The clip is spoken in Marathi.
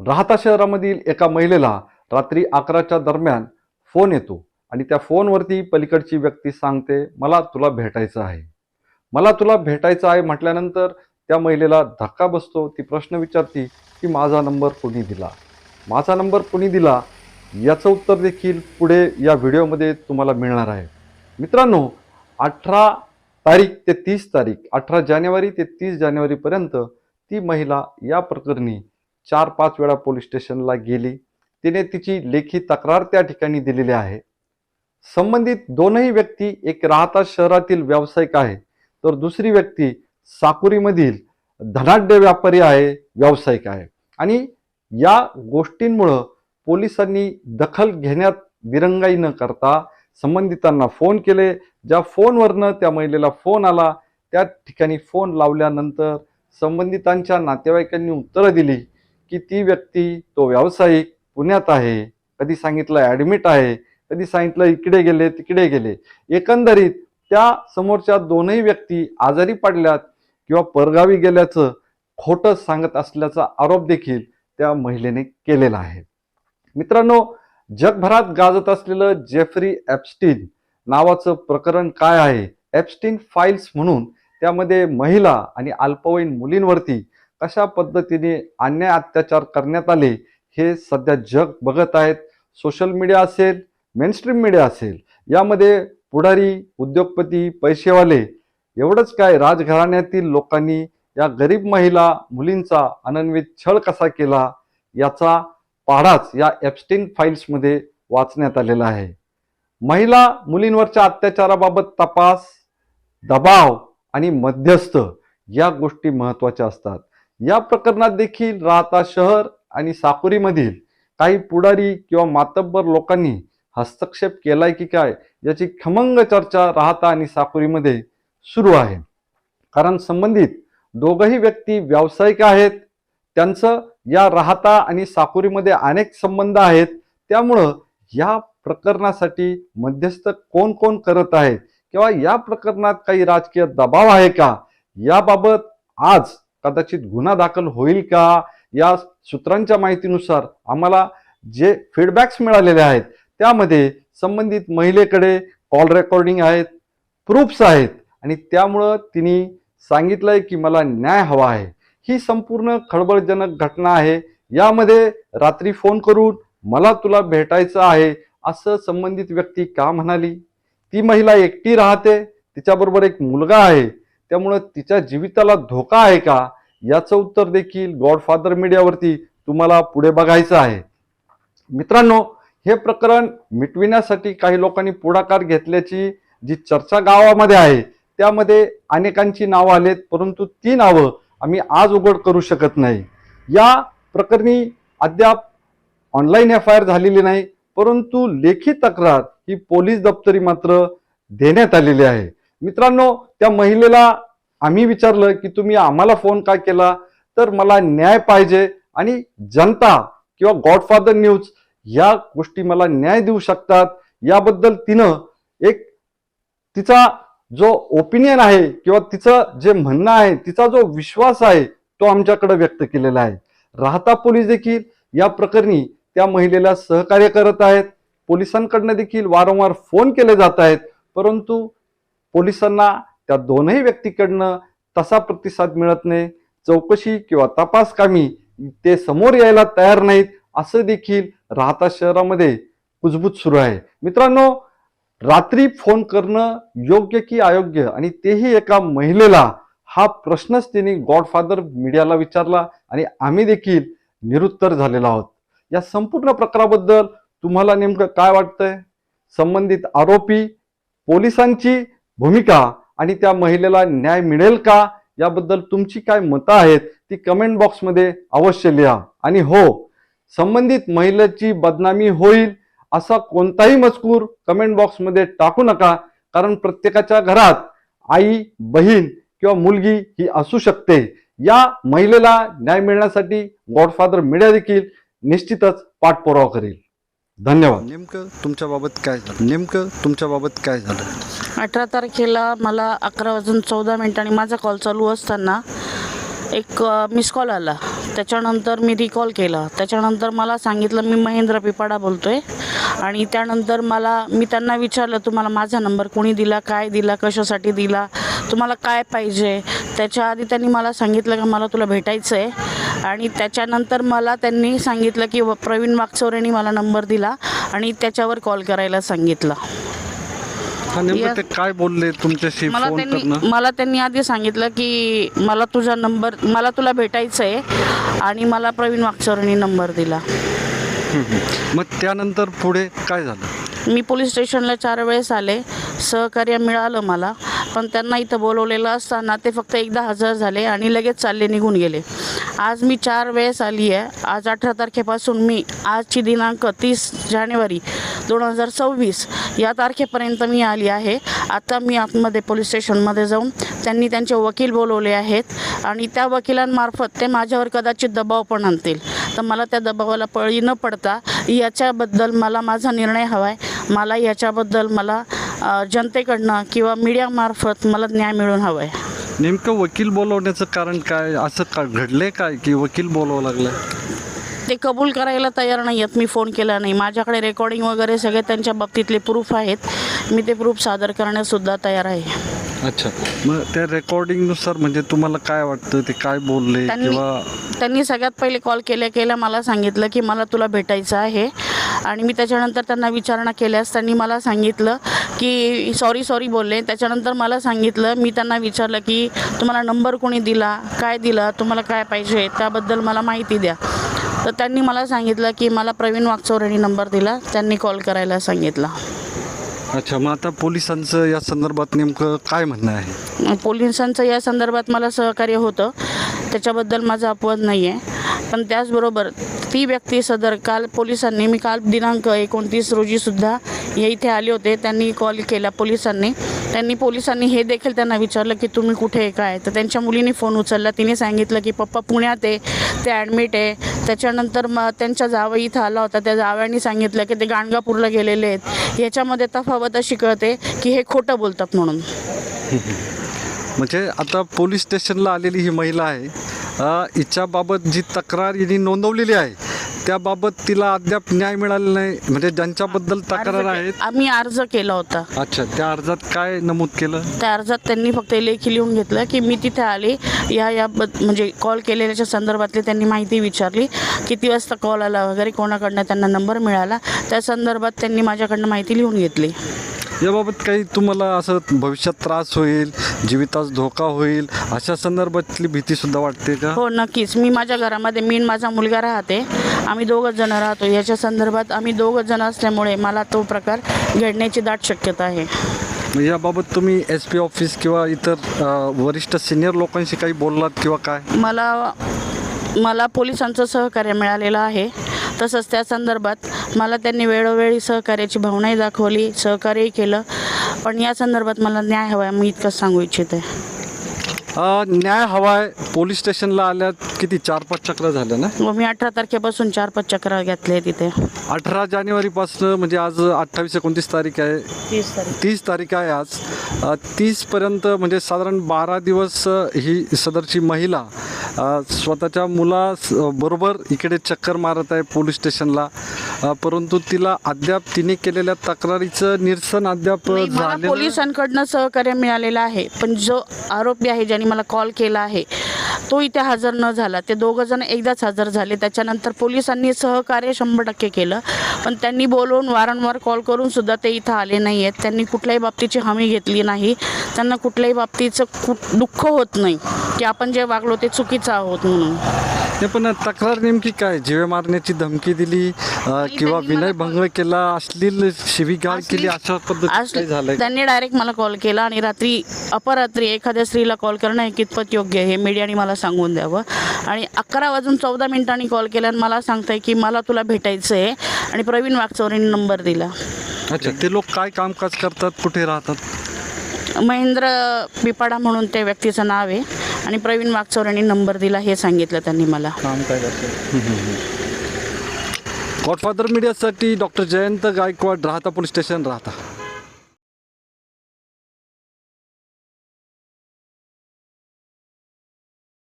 राहता शहरामधील एका महिलेला रात्री अकराच्या दरम्यान फोन येतो आणि त्या फोनवरती पलीकडची व्यक्ती सांगते मला तुला भेटायचं आहे. मला तुला भेटायचं आहे म्हटल्यानंतर त्या महिलेला धक्का बसतो. ती प्रश्न विचारते की माझा नंबर कोणी दिला? माझा नंबर कोणी दिला? याचं उत्तर देखील पुढे या व्हिडिओमध्ये तुम्हाला मिळणार आहे. मित्रांनो अठरा तारीख ते तीस तारीख अठरा जानेवारी ते तीस जानेवारीपर्यंत ती महिला या प्रकरणी चार पाच वेळा पोलीस स्टेशनला गेली. तिने तिची लेखी तक्रार त्या ठिकाणी दिलेली आहे. संबंधित दोनही व्यक्ती एक राहता शहरातील व्यावसायिक आहे तर दुसरी व्यक्ती साकुरीमधील धनाढ्य व्यापारी आहे व्यावसायिक आहे. आणि या गोष्टींमुळं पोलिसांनी दखल घेण्यात दिरंगाई न करता संबंधितांना फोन केले. ज्या फोनवरनं त्या महिलेला फोन आला त्या ठिकाणी फोन लावल्यानंतर संबंधितांच्या नातेवाईकांनी उत्तरं दिली. की ती व्यक्ती तो व्यावसायिक पुण्यात आहे कधी सांगितलं ॲडमिट आहे कधी सांगितलं इकडे गेले तिकडे गेले. एकंदरीत त्या समोरच्या दोनही व्यक्ती आजारी पडल्यात किंवा परगावी गेल्याचं खोटं सांगत असल्याचा आरोप देखील त्या महिलेने केलेला आहे. मित्रांनो जगभरात गाजत असलेलं जेफ्री ॲप्स्टीन नावाचं प्रकरण काय आहे? ॲप्स्टीन फाईल्स म्हणून त्यामध्ये महिला आणि अल्पवयीन मुलींवरती कशा पद्धतीने अन्याय अत्याचार करण्यात आले हे सध्या जग बघत आहेत. सोशल मीडिया असेल मेनस्ट्रीम मीडिया असेल यामध्ये पुढारी उद्योगपती पैसेवाले एवढंच काय राजघराण्यातील लोकांनी या गरीब महिला मुलींचा अनन्वित छळ कसा केला याचा पाढाच या एप्स्टीन फाईल्समध्ये वाचण्यात आलेला आहे. महिला मुलींवरच्या अत्याचाराबाबत तपास दबाव आणि मध्यस्थ या गोष्टी महत्त्वाच्या असतात. या प्रकरणात देखील राहता शहर आणि साकुरीमधील काही पुढारी किंवा मातब्बर लोकांनी हस्तक्षेप केलाय की काय याची खमंग चर्चा राहता आणि साकुरीमध्ये सुरू आहे. कारण संबंधित दोघही व्यक्ती व्यावसायिक आहेत त्यांचं या राहता आणि साकुरीमध्ये अनेक संबंध आहेत त्यामुळं या प्रकरणासाठी मध्यस्थ कोण कोण करत आहेत किंवा या प्रकरणात काही राजकीय दबाव आहे का याबाबत आज कदाचित गुन्हा दाखल होईल का? या सूत्रांच्या माहितीनुसार आम्हाला जे फीडबॅक्स मिळालेले आहेत त्यामध्ये संबंधित महिलेकडे कॉल रेकॉर्डिंग आहेत प्रूफ्स आहेत. आणि त्यामुळं तिने सांगितलंय की मला न्याय हवा आहे. ही संपूर्ण खळबळजनक घटना आहे. यामध्ये रात्री फोन करून मला तुला भेटायचं आहे असं संबंधित व्यक्ती का म्हणाली? ती महिला एकटी राहते. तिच्याबरोबर एक मुलगा आहे. त्यामुळं तिच्या जीविताला धोका आहे का? याचं उत्तर देखील गॉडफादर मीडियावरती तुम्हाला पुढे बघायचं आहे. मित्रांनो हे प्रकरण मिटविण्यासाठी काही लोकांनी पुढाकार घेतल्याची जी चर्चा गावामध्ये आहे त्यामध्ये अनेकांची नावं आलेत परंतु ती नावं आम्ही आज उघड करू शकत नाही. या प्रकरणी अद्याप ऑनलाईन एफ आय आर झालेली नाही परंतु लेखी तक्रार ही पोलीस दप्तरी मात्र देण्यात आलेली आहे. मित्रांनो त्या महिलेला आम्ही विचारलं की तुम्ही आम्हाला फोन का केला? तर मला न्याय पाहिजे आणि जनता किंवा गॉडफादर न्यूज या गोष्टी मला न्याय देऊ शकतात. याबद्दल तिनं एक तिचा जो ओपिनियन आहे किंवा तिचं जे म्हणणं आहे तिचा जो विश्वास आहे तो आमच्याकडे व्यक्त केलेला आहे. राहता पोलीस देखील या प्रकरणी त्या महिलेला सहकार्य करत आहेत. पोलिसांकडनं देखील वारंवार फोन केले जात आहेत. परंतु पोलिसांना त्या दोनही व्यक्तीकडनं तसा प्रतिसाद मिळत नाही चौकशी किंवा तपास कामी ते समोर यायला तयार नाहीत असं देखील राहता शहरामध्ये कुजबूज सुरू आहे. मित्रांनो रात्री फोन करणं योग्य की अयोग्य? आणि तेही एका महिलेला? हा प्रश्नच तिने गॉडफादर मीडियाला विचारला आणि आम्ही देखील निरुत्तर झालेलो आहोत. या संपूर्ण प्रकाराबद्दल तुम्हाला नेमकं काय वाटतंय? संबंधित आरोपी पोलिसांची भूमिका आणि त्या महिलेला न्याय मिळेल का याबद्दल तुमची काय मतं आहेत ती कमेंट बॉक्समध्ये अवश्य लिहा. आणि हो संबंधित महिलेची बदनामी होईल असा कोणताही मजकूर कमेंट बॉक्समध्ये टाकू नका कारण प्रत्येकाच्या घरात आई बहीण किंवा मुलगी ही असू शकते. या महिलेला न्याय मिळण्यासाठी गॉडफादर मीडिया देखील निश्चितच पाठपुरावा करेल. धन्यवाद. नेमकं तुमच्याबाबत काय झालं? नेमकं तुमच्याबाबत काय झालं? अठरा तारखेला मला अकरा वाजून चौदा मिनिटांनी माझा कॉल चालू असताना एक मिस कॉल आला. त्याच्यानंतर मी रिकॉल केला. त्याच्यानंतर मला सांगितलं मी महेंद्र पिपाडा बोलतो आहे आणि त्यानंतर मला मी त्यांना विचारलं तुम्हाला माझा नंबर कोणी दिला? काय दिला? कशासाठी दिला? तुम्हाला काय पाहिजे? त्याच्या आधी त्यांनी मला सांगितलं का मला तुला भेटायचं आहे आणि त्याच्यानंतर मला त्यांनी सांगितलं की व- प्रवीण वागचौरेंनी मला नंबर दिला आणि त्याच्यावर कॉल करायला सांगितलं. हा नेमकं या- ते काय बोलले तुमच्याशी मला फोन त्यांनी मला त्यांनी आधी सांगितलं की मला तुझा नंबर मला तुला भेटायचं आहे आणि मला प्रवीण वागचौरेंनी नंबर दिला. मग त्यानंतर पुढे काय झालं? मी पोलीस स्टेशनला चार वेळेस आले. सहकार्य मिळालं मला. पण त्यांना इथं बोलवलेलं असताना ते फक्त एकदा हजर झाले आणि लगेच चालले निघून गेले. आज मी चार वेळेस आली आहे. आज अठरा तारखेपासून मी आजची दिनांक तीस जानेवारी दोन हजार सव्वीस या तारखेपर्यंत मी आली आहे. आता मी आतमध्ये पोलीस स्टेशनमध्ये जाऊन त्यांनी त्यांचे वकील बोलवले आहेत आणि त्या वकिलांमार्फत ते माझ्यावर कदाचित दबाव पण आणतील. तर मला त्या दबावाला पळी न पडता याच्याबद्दल मला माझा निर्णय हवा आहे मला याच्याबद्दल मला जनतेकडनं किंवा मीडियामार्फत मला न्याय मिळून हवा आहे नेमकं वकील बोलवण्याचं कारण काय? असं का घडलंय काय की वकील बोलावं लागलं ते कबूल करायला तयार नाही आहेत मी फोन केला नाही. माझ्याकडे रेकॉर्डिंग वगैरे सगळे त्यांच्या बाबतीतले प्रूफ आहेत. मी ते प्रूफ सादर करण्यासुद्धा तयार आहे. अच्छा. मग त्या रेकॉर्डिंगनुसार म्हणजे तुम्हाला काय वाटतं? ते काय बोलले त्यांनी- किंवा त्यांनी सगळ्यात पहिले कॉल केल्या केल्या मला सांगितलं की मला तुला भेटायचं आहे. आणि मी त्याच्यानंतर त्यांना विचारणा केल्यास त्यांनी मला सांगितलं की सॉरी सॉरी बोलले. त्याच्यानंतर मला सांगितलं मी त्यांना विचारलं की तुम्हाला नंबर कोणी दिला? काय दिला? तुम्हाला काय पाहिजे? त्याबद्दल मला माहिती द्या. तर त्यांनी मला सांगितलं की मला प्रवीण वागचौरेंनी नंबर दिला. त्यांनी कॉल करायला सांगितला. अच्छा मग आता पोलिसांचं या संदर्भात नेमकं काय म्हणणं आहे? पोलिसांचं या संदर्भात मला सहकार्य होतं. त्याच्याबद्दल माझा अपवाद नाही आहे पण त्याचबरोबर ती व्यक्ती सदर काल पोलिसांनी मी काल दिनांक एकोणतीस रोजीसुद्धा हे इथे आले होते त्यांनी कॉल केला पोलिसांनी. त्यांनी पोलिसांनी हे देखील त्यांना विचारलं की तुम्ही कुठे आहे काय तर त्यांच्या मुलीने फोन उचलला. तिने सांगितलं की पप्पा पुण्यात आहे ते ॲडमिट आहे. त्याच्यानंतर मग त्यांच्या जावं इथं आला होता. त्या जाव्यांनी सांगितलं की ते गाणगापूरला गेलेले आहेत. याच्यामध्ये तफावत अशी कळते की हे खोटं बोलतात म्हणून. म्हणजे आता पोलीस स्टेशनला आलेली ही महिला आहे. हिच्याबाबत जी तक्रार हिने नोंदवलेली आहे त्याबाबत तिला अद्याप न्याय मिळालेला नाही. म्हणजे ज्यांच्याबद्दल तक्रार आहेत. के- आम्ही अर्ज केला होता. अच्छा त्या अर्जात काय नमूद केलं? त्या अर्जात त्यांनी फक्त लेखी लिहून घेतलं की मी तिथे आले. या या बद म्हणजे कॉल केलेल्याच्या संदर्भातली त्यांनी माहिती विचारली. किती वाजता कॉल आला वगैरे कोणाकडनं त्यांना नंबर मिळाला. त्या संदर्भात त्यांनी माझ्याकडनं माहिती लिहून घेतली. याबाबत काही तुम्हाला असं भविष्यात त्रास होईल जीवितास धोका होईल अशा संदर्भातली भीती सुद्धा वाटते का? हो नक्कीच. मी माझ्या घरामध्ये मी आणि माझा मुलगा राहते. आम्ही दोघंच जण राहतो. याच्या संदर्भात आम्ही दोघंच जण असल्यामुळे मला तो प्रकार घडण्याची दाट शक्यता आहे. मग याबाबत तुम्ही एस पी ऑफिस किंवा इतर वरिष्ठ सिनियर लोकांशी काही बोललात किंवा काय? मला मला पोलिसांचं सहकार्य मिळालेलं आहे. तसंच त्या संदर्भात मला त्यांनी वेळोवेळी सहकार्याची भावनाही दाखवली सहकार्यही केलं. पण या संदर्भात मला न्याय हवा मी इतकंच सांगू इच्छिते. न्याय हवाय पोलीस स्टेशनला आल्यात किती? चार पाच चक्र झालं ना? व मी अठरा तारखेपासून चार पाच चक्र घेतले तिथे. अठरा जानेवारीपासून म्हणजे आज अठ्ठावीस एकोणतीस तारीख आहे. तीस तारीख. तीस तारीख आहे आज. अ, तीसपर्यंत म्हणजे साधारण बारा दिवस अ, ही सदरची महिला अ, स्वतःच्या मुला बरोबर इकडे चक्कर मारत आहे पोलीस स्टेशनला. अ, परंतु तिला अद्याप तिने केलेल्या तक्रारीचं निरसन अद्याप नाही, मला झालेलं पोलिसांकडनं सहकार्य मिळालेलं आहे. पण जो आरोपी आहे ज्याने मला कॉल केला आहे. तो इथे हजर न झाला. ते दोघं जण एकदाच हजर झाले. त्याच्यानंतर पोलिसांनी सहकार्य शंभर टक्के केलं. पण त्यांनी बोलवून वारंवार कॉल करून सुद्धा ते इथं आले नाही आहेत त्यांनी कुठल्याही बाबतीची हमी घेतली नाही. त्यांना कुठल्याही बाबतीचं कुठ दुःख होत नाही. की आपण जे वागलो ते चुकीचं आहोत म्हणून. नाही, पण तक्रार नेमकी काय? जीवे मारण्याची धमकी दिली अ, किंवा मला विनयभंग केला अश्लील शिवीगाळ केली अशा काय झालंय? त्यांनी डायरेक्ट मला कॉल केला आणि रात्री अपरात्री एखाद्या स्त्रीला कॉल करणं हे कितपत योग्य आहे हे मीडियाने मला सांगून द्यावं. आणि अकरा वाजून चौदा मिनिटांनी कॉल केला आणि मला सांगताय की मला तुला भेटायचं आहे. आणि प्रवीण वागचौरेंनी नंबर दिला. अच्छा ते लोक काय कामकाज करतात? कुठे राहतात? महेंद्र पिपाडा म्हणून त्या व्यक्तीचं नाव आहे. आणि प्रवीण वागचौरेंनी नंबर दिला हे सांगितलं त्यांनी मला. काम काय godfather मीडियासाठी doctor Jayant Gaikwad Rahata police station राहता.